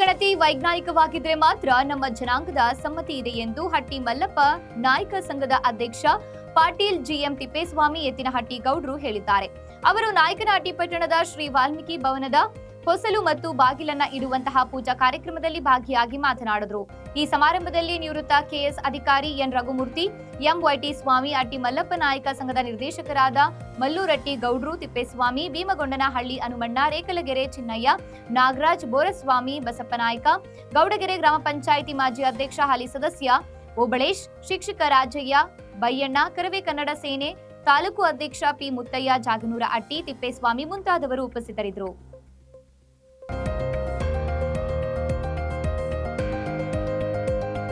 ಗಣತಿ ವೈಜ್ಞಾನಿಕವಾಗಿದ್ರೆ ಮಾತ್ರ ನಮ್ಮ ಜನಾಂಗದ ಸಮ್ಮತಿ ಇದೆ ಎಂದು ಹಟ್ಟಿ ಮಲ್ಲಪ್ಪ ನಾಯಕ ಸಂಘದ ಅಧ್ಯಕ್ಷ ಪಾಟೀಲ್ ಜಿಎಂ ತಿಪ್ಪೇಸ್ವಾಮಿ ಎತ್ತಿನಹಟ್ಟಿ ಗೌಡ್ರು ಹೇಳಿದ್ದಾರೆ. ಅವರು ನಾಯಕನಹಟ್ಟಿ ಪಟ್ಟಣದ ಶ್ರೀ ವಾಲ್ಮೀಕಿ ಭವನದ ಹೊಸಲು ಮತ್ತು ಬಾಗಿಲನ್ನ ಇಡುವಂತಹ ಪೂಜಾ ಕಾರ್ಯಕ್ರಮದಲ್ಲಿ ಭಾಗಿಯಾಗಿ ಮಾತನಾಡಿದರು. ಈ ಸಮಾರಂಭದಲ್ಲಿ ನಿವೃತ್ತ ಕೆಎಸ್ ಅಧಿಕಾರಿ ಎನ್. ರಘುಮೂರ್ತಿ, ಎಂವೈಟಿ ಸ್ವಾಮಿ ಅಟ್ಟಿ ಮಲ್ಲಪ್ಪ ನಾಯಕ ಸಂಘದ ನಿರ್ದೇಶಕರಾದ ಮಲ್ಲೂರಟ್ಟಿ ಗೌಡ್ರು, ತಿಪ್ಪೇಸ್ವಾಮಿ, ಭೀಮಗೊಂಡನಹಳ್ಳಿ ಹನುಮಣ್ಣ ರೇಕಲಗೆರೆ ಚಿನ್ನಯ್ಯ, ನಾಗರಾಜ್ ಬೋರಸ್ವಾಮಿ ಬಸಪ್ಪನಾಯಕ ಗೌಡಗೆರೆ ಗ್ರಾಮ ಪಂಚಾಯಿತಿ ಮಾಜಿ ಅಧ್ಯಕ್ಷ ಹಾಲಿ ಸದಸ್ಯ ಓಬಳೇಶ್, ಶಿಕ್ಷಕ ರಾಜಯ್ಯ, ಬೈಯಣ್ಣ, ಕರವೇ ಕನ್ನಡ ಸೇನೆ, ತಾಲೂಕು ಅಧ್ಯಕ್ಷ ಪಿ ಮುತ್ತಯ್ಯ, ಜಾಗನೂರ ಅಟ್ಟಿ, ತಿಪ್ಪೇಸ್ವಾಮಿ ಮುಂತಾದವರು ಉಪಸ್ಥಿತರಿದ್ದರು.